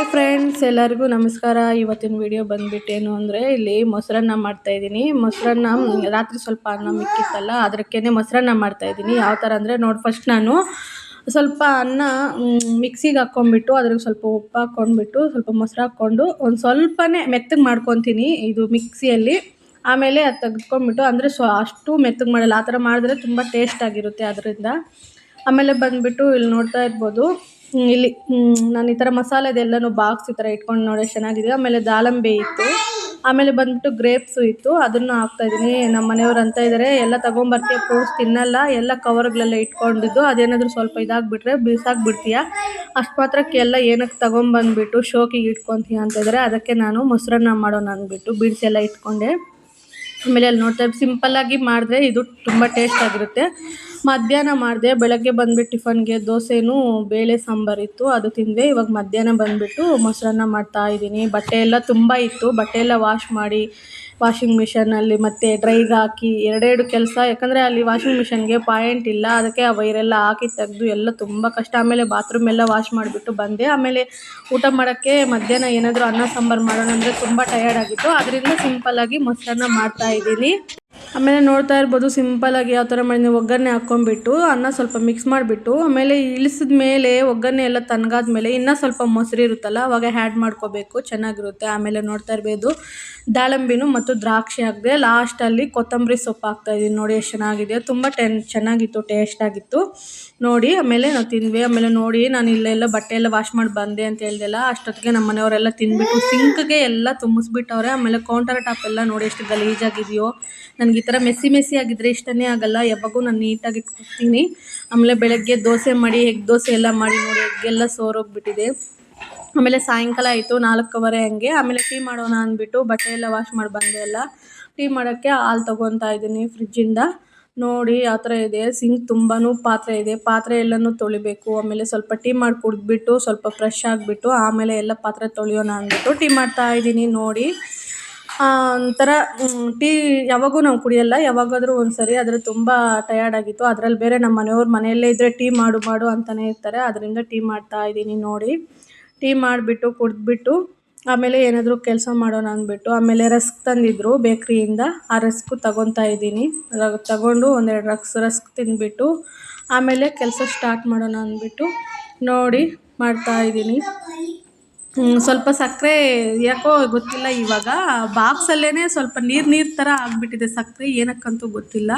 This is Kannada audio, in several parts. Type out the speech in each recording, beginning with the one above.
ಹಾಯ್ ಫ್ರೆಂಡ್ಸ್ ಎಲ್ಲರಿಗೂ ನಮಸ್ಕಾರ. ಇವತ್ತಿನ ವಿಡಿಯೋ ಬಂದುಬಿಟ್ಟೇನು ಅಂದರೆ ಇಲ್ಲಿ ಮೊಸರನ್ನ ಮಾಡ್ತಾಯಿದ್ದೀನಿ ಮೊಸರನ್ನ ರಾತ್ರಿ ಸ್ವಲ್ಪ ಅನ್ನ ಮಿಕ್ಕಿತ್ತಲ್ಲ ಅದಕ್ಕೇ ಮೊಸರನ್ನ ಮಾಡ್ತಾಯಿದ್ದೀನಿ ಯಾವ ಥರ ಅಂದರೆ ನೋಡಿ ಫಸ್ಟ್ ನಾನು ಸ್ವಲ್ಪ ಅನ್ನ ಮಿಕ್ಸಿಗೆ ಹಾಕ್ಕೊಂಡ್ಬಿಟ್ಟು ಅದ್ರಿಗೆ ಸ್ವಲ್ಪ ಉಪ್ಪು ಹಾಕ್ಕೊಂಡ್ಬಿಟ್ಟು ಸ್ವಲ್ಪ ಮೊಸರು ಹಾಕ್ಕೊಂಡು ಒಂದು ಸ್ವಲ್ಪನೇ ಮೆತ್ತಗೆ ಮಾಡ್ಕೊತೀನಿ ಇದು ಮಿಕ್ಸಿಯಲ್ಲಿ ಆಮೇಲೆ ಅದು ತೆಗೆದ್ಕೊಂಡ್ಬಿಟ್ಟು ಅಂದರೆ ಸೊ ಅಷ್ಟು ಮೆತ್ತಗೆ ಮಾಡಲ್ಲ. ಆ ಥರ ಮಾಡಿದ್ರೆ ತುಂಬ ಟೇಸ್ಟಾಗಿರುತ್ತೆ ಅದರಿಂದ. ಆಮೇಲೆ ಬಂದುಬಿಟ್ಟು ಇಲ್ಲಿ ನೋಡ್ತಾ ಇರ್ಬೋದು ಇಲ್ಲಿ ನಾನು ಈ ಥರ ಮಸಾಲೆದೆಲ್ಲನೂ ಬಾಕ್ಸ್ ಈ ಥರ ಇಟ್ಕೊಂಡು ನೋಡಿ ಚೆನ್ನಾಗಿದೆ. ಆಮೇಲೆ ದಾಳಂಬೆ ಇತ್ತು. ಆಮೇಲೆ ಬಂದ್ಬಿಟ್ಟು ಗ್ರೇಪ್ಸು ಇತ್ತು. ಅದನ್ನು ಹಾಕ್ತಾಯಿದ್ದೀನಿ ನಮ್ಮ ಮನೆಯವ್ರು ಅಂತ ಇದ್ದಾರೆ ಎಲ್ಲ ತೊಗೊಂಬರ್ತೀಯ ಫ್ರೂಟ್ಸ್ ತಿನ್ನಲ್ಲ. ಎಲ್ಲ ಕವರ್ಗಳೆಲ್ಲ ಇಟ್ಕೊಂಡಿದ್ದು. ಅದೇನಾದರೂ ಸ್ವಲ್ಪ ಇದಾಗಿಬಿಟ್ರೆ ಬಿಸಾಕ್ಬಿಡ್ತೀಯ. ಅಷ್ಟು ಮಾತ್ರಕ್ಕೆ ಎಲ್ಲ ಏನಕ್ಕೆ ತೊಗೊಂಬಂದ್ಬಿಟ್ಟು ಶೋಕಿಗೆ ಇಟ್ಕೊತೀಯ ಅಂತ ಇದ್ದಾರೆ ಅದಕ್ಕೆ ನಾನು ಮೊಸರನ್ನ ಮಾಡೋಣ ಅಂದ್ಬಿಟ್ಟು ಬೀಡ್ಸ್ ಎಲ್ಲ ಇಟ್ಕೊಂಡೆ. ಆಮೇಲೆ ಅಲ್ಲಿ ನೋಡ್ತಾ ಸಿಂಪಲ್ಲಾಗಿ ಮಾಡಿದ್ರೆ ಇದು ತುಂಬ ಟೇಸ್ಟಾಗಿರುತ್ತೆ ಮಧ್ಯಾಹ್ನ ಮಾಡಿದೆ, ಬೆಳಗ್ಗೆ ಬಂದ್ಬಿಟ್ಟು ಟಿಫನ್ಗೆ ದೋಸೆನೂ ಬೇಳೆ ಸಾಂಬಾರಿತ್ತು ಅದು ತಿಂದೆ ಇವಾಗ ಮಧ್ಯಾಹ್ನ ಬಂದುಬಿಟ್ಟು ಮೊಸರನ್ನ ಮಾಡ್ತಾ ಇದ್ದೀನಿ. ಬಟ್ಟೆ ಎಲ್ಲ ತುಂಬ ಇತ್ತು. ಬಟ್ಟೆ ಎಲ್ಲ ವಾಶ್ ಮಾಡಿ ವಾಷಿಂಗ್ ಮಿಷನಲ್ಲಿ ಮತ್ತು ಡ್ರೈಗೆ ಹಾಕಿ ಎರಡೆರಡು ಕೆಲಸ. ಯಾಕಂದರೆ ಅಲ್ಲಿ ವಾಷಿಂಗ್ ಮಿಷನ್ಗೆ ಪಾಯಿಂಟ್ ಇಲ್ಲ. ಅದಕ್ಕೆ ಆ ವೈರೆಲ್ಲ ಹಾಕಿ ತೆಗೆದು ಎಲ್ಲ ತುಂಬ ಕಷ್ಟ. ಆಮೇಲೆ ಬಾತ್ರೂಮ್ ಎಲ್ಲ ವಾಶ್ ಮಾಡಿಬಿಟ್ಟು ಬಂದೆ. ಆಮೇಲೆ ಊಟ ಮಾಡೋಕ್ಕೆ ಮಧ್ಯಾಹ್ನ ಏನಾದರೂ ಅನ್ನ ಸಾಂಬಾರು ಮಾಡೋಣ ಅಂದರೆ ತುಂಬ ಟಯರ್ಡ್ ಆಗಿತ್ತು. ಅದರಿಂದ ಸಿಂಪಲ್ಲಾಗಿ ಮೊಸರನ್ನ ಮಾಡ್ತಾಯಿದ್ದೀನಿ ಆಮೇಲೆ ನೋಡ್ತಾ ಇರ್ಬೋದು ಸಿಂಪಲಾಗಿ ಯಾವ ಥರ ಮಾಡಿ ಒಗ್ಗರಣೆ ಹಾಕ್ಕೊಂಡ್ಬಿಟ್ಟು, ಅನ್ನ ಸ್ವಲ್ಪ ಮಿಕ್ಸ್ ಮಾಡಿಬಿಟ್ಟು, ಆಮೇಲೆ ಇಳಿಸಿದ ಮೇಲೆ ಒಗ್ಗರಣೆ ಎಲ್ಲ ತಣ್ಣಗಾದ ಮೇಲೆ ಇನ್ನೂ ಸ್ವಲ್ಪ ಮೊಸರು ಇರುತ್ತಲ್ಲ, ಅವಾಗ ಹ್ಯಾಡ್ ಮಾಡ್ಕೋಬೇಕು, ಚೆನ್ನಾಗಿರುತ್ತೆ. ಆಮೇಲೆ ನೋಡ್ತಾ ಇರ್ಬೋದು, ದಾಳಂಬಿನೂ ಮತ್ತು ದ್ರಾಕ್ಷಿ ಹಾಕಿದೆ ಲಾಸ್ಟಲ್ಲಿ ಕೊತ್ತಂಬರಿ ಸೊಪ್ಪು ಹಾಕ್ತಾಯಿದ್ದೀನಿ ನೋಡಿ ಎಷ್ಟು ಚೆನ್ನಾಗಿದೆ. ತುಂಬ ಟೆನ್ ಚೆನ್ನಾಗಿತ್ತು ಟೇಸ್ಟ್ ಆಗಿತ್ತು. ನೋಡಿ, ಆಮೇಲೆ ನಾವು ತಿಂದ್ವಿ. ಆಮೇಲೆ ನೋಡಿ, ನಾನು ಇಲ್ಲೆಲ್ಲ ಬಟ್ಟೆ ಎಲ್ಲ ವಾಶ್ ಮಾಡಿ ಬಂದೆ ಅಂತ ಹೇಳ್ದೆಲ್ಲ, ಅಷ್ಟೊತ್ತಿಗೆ ನಮ್ಮ ಮನೆಯವರೆಲ್ಲ ತಿಂದ್ಬಿಟ್ಟು ಸಿಂಕ್ಗೆ ಎಲ್ಲ ತುಂಬಿಸ್ಬಿಟ್ಟವ್ರೆ. ಆಮೇಲೆ ಕೌಂಟರ್ ಟಾಪ್ ಎಲ್ಲ ನೋಡಿ ಎಷ್ಟು ಗಲೀಜಾಗಿದೆಯೋ, ನನಗೆ ಈ ಥರ ಮೆಸ್ಸಿ ಮೆಸ್ಸಿ ಆಗಿದ್ರೆ ಇಷ್ಟನೇ ಆಗಲ್ಲ. ಯಾವಾಗೂ ನಾನು ನೀಟಾಗಿ ಇಟ್ಕೊತೀನಿ ಆಮೇಲೆ ಬೆಳಗ್ಗೆ ದೋಸೆ ಮಾಡಿ, ಎಗ್ ದೋಸೆ ಎಲ್ಲ ಮಾಡಿ ನೋಡಿ ಎಗ್ಗೆಲ್ಲ ಸೋರೋಗ್ಬಿಟ್ಟಿದೆ. ಆಮೇಲೆ ಸಾಯಂಕಾಲ ಆಯಿತು, ನಾಲ್ಕೂವರೆ ಹಂಗೆ. ಆಮೇಲೆ ಟೀ ಮಾಡೋಣ ಅಂದ್ಬಿಟ್ಟು ಬಟ್ಟೆ ಎಲ್ಲ ವಾಶ್ ಮಾಡಿ ಬಂದೆ ಎಲ್ಲ. ಟೀ ಮಾಡೋಕ್ಕೆ ಹಾಲು ತೊಗೊತಾ ಇದ್ದೀನಿ ಫ್ರಿಜ್ಜಿಂದ. ನೋಡಿ, ಆ ಥರ ಇದೆ. ಸಿಂಕ್ ತುಂಬಾ ಪಾತ್ರೆ ಇದೆ. ಪಾತ್ರೆ ಎಲ್ಲನೂ ತೊಳಿಬೇಕು. ಆಮೇಲೆ ಸ್ವಲ್ಪ ಟೀ ಮಾಡಿ ಕುಡಿದ್ಬಿಟ್ಟು, ಸ್ವಲ್ಪ ಫ್ರೆಶ್ ಆಗಿಬಿಟ್ಟು, ಆಮೇಲೆ ಎಲ್ಲ ಪಾತ್ರೆ ತೊಳೆಯೋಣ ಅಂದ್ಬಿಟ್ಟು ಟೀ ಮಾಡ್ತಾ ಇದ್ದೀನಿ. ನೋಡಿ. ಒಂಥರ ಟೀ ಯಾವಾಗೂ ನಾವು ಕುಡಿಯೋಲ್ಲ, ಯಾವಾಗಾದರೂ ಒಂದು ಸರಿ ಆದರೆ ತುಂಬ ಟಯರ್ಡ್ ಆಗಿತ್ತು. ಅದ್ರಲ್ಲಿ ಬೇರೆ ನಮ್ಮ ಮನೆಯವ್ರು ಮನೆಯಲ್ಲೇ ಇದ್ದರೆ ಟೀ ಮಾಡು ಮಾಡು ಅಂತಲೇ ಇರ್ತಾರೆ. ಅದರಿಂದ ಟೀ ಮಾಡ್ತಾ ಇದ್ದೀನಿ ನೋಡಿ. ಟೀ ಮಾಡಿಬಿಟ್ಟು, ಕುಡಿದ್ಬಿಟ್ಟು, ಆಮೇಲೆ ಏನಾದರೂ ಕೆಲಸ ಮಾಡೋಣ ಅಂದ್ಬಿಟ್ಟು, ಆಮೇಲೆ ರಸ್ಕ್ ತಂದಿದ್ದರು ಬೇಕ್ರಿಯಿಂದ. ಆ ರಸ್ಕು ತಗೊತಾ ಇದ್ದೀನಿ. ತಗೊಂಡು ಒಂದೆರಡು ರಸ್ ರಸ್ಕ್ ತಿಂದ್ಬಿಟ್ಟು, ಆಮೇಲೆ ಕೆಲಸ ಸ್ಟಾರ್ಟ್ ಮಾಡೋಣ ಅಂದ್ಬಿಟ್ಟು ನೋಡಿ ಮಾಡ್ತಾ ಇದ್ದೀನಿ. ಸ್ವಲ್ಪ ಸಕ್ಕರೆ ಯಾಕೋ ಗೊತ್ತಿಲ್ಲ ಇವಾಗ. ಬಾಕ್ಸಲ್ಲೇ ಸ್ವಲ್ಪ ನೀರು ನೀರು ಥರ ಆಗಿಬಿಟ್ಟಿದೆ ಸಕ್ಕರೆ, ಏನಕ್ಕಂತೂ ಗೊತ್ತಿಲ್ಲ.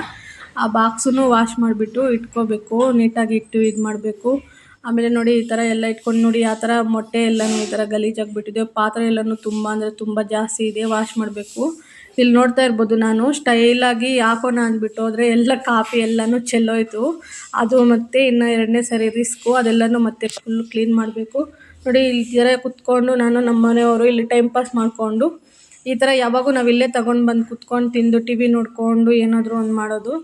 ಆ ಬಾಕ್ಸೂ ವಾಶ್ ಮಾಡಿಬಿಟ್ಟು ಇಟ್ಕೋಬೇಕು, ನೀಟಾಗಿ ಇಟ್ಟು ಇದು ಮಾಡಬೇಕು. ಆಮೇಲೆ ನೋಡಿ ಈ ಥರ ಎಲ್ಲ ಇಟ್ಕೊಂಡು ನೋಡಿ, ಆ ಥರ ಮೊಟ್ಟೆ ಎಲ್ಲನೂ ಈ ಥರ ಗಲೀಜಾಗಿಬಿಟ್ಟಿದೆ ಪಾತ್ರೆ ಎಲ್ಲನೂ ತುಂಬ ಅಂದರೆ ತುಂಬ ಜಾಸ್ತಿ ಇದೆ, ವಾಶ್ ಮಾಡಬೇಕು. ಇಲ್ಲಿ ನೋಡ್ತಾ ಇರ್ಬೋದು ನಾನು ಸ್ಟೈಲಾಗಿ ಹಾಕೋಣ ಅಂದ್ಬಿಟ್ಟು ಹೋದರೆ ಎಲ್ಲ ಕಾಫಿ ಎಲ್ಲನೂ ಚೆಲ್ಲೋಯ್ತು. ಅದು ಮತ್ತು ಇನ್ನು ಎರಡನೇ ಸರಿ ರಿಸ್ಕು, ಅದೆಲ್ಲನೂ ಮತ್ತೆ ಫುಲ್ ಕ್ಲೀನ್ ಮಾಡಬೇಕು. ನೋಡಿ, ಇಲ್ಲಿ ಥರ ಕುತ್ಕೊಂಡು ನಾನು ನಮ್ಮ ಮನೆಯವರು ಇಲ್ಲಿ ಟೈಮ್ ಪಾಸ್ ಮಾಡಿಕೊಂಡು, ಈ ಥರ ಯಾವಾಗೂ ನಾವು ಇಲ್ಲೇ ತಗೊಂಡು ಬಂದು ಕುತ್ಕೊಂಡು ತಿಂದು ಟಿ ವಿ ನೋಡಿಕೊಂಡು ಏನಾದರೂ ಒಂದು ಮಾಡೋದು.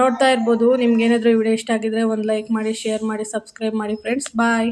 ನೋಡ್ತಾ ಇರ್ಬೋದು. ನಿಮ್ಗೆ ಏನಾದರೂ ವಿಡಿಯೋ ಇಷ್ಟ ಆಗಿದ್ರೆ ಒಂದು ಲೈಕ್ ಮಾಡಿ ಶೇರ್ ಮಾಡಿ ಸಬ್ಸ್ಕ್ರೈಬ್ ಮಾಡಿ ಫ್ರೆಂಡ್ಸ್ ಬಾಯ್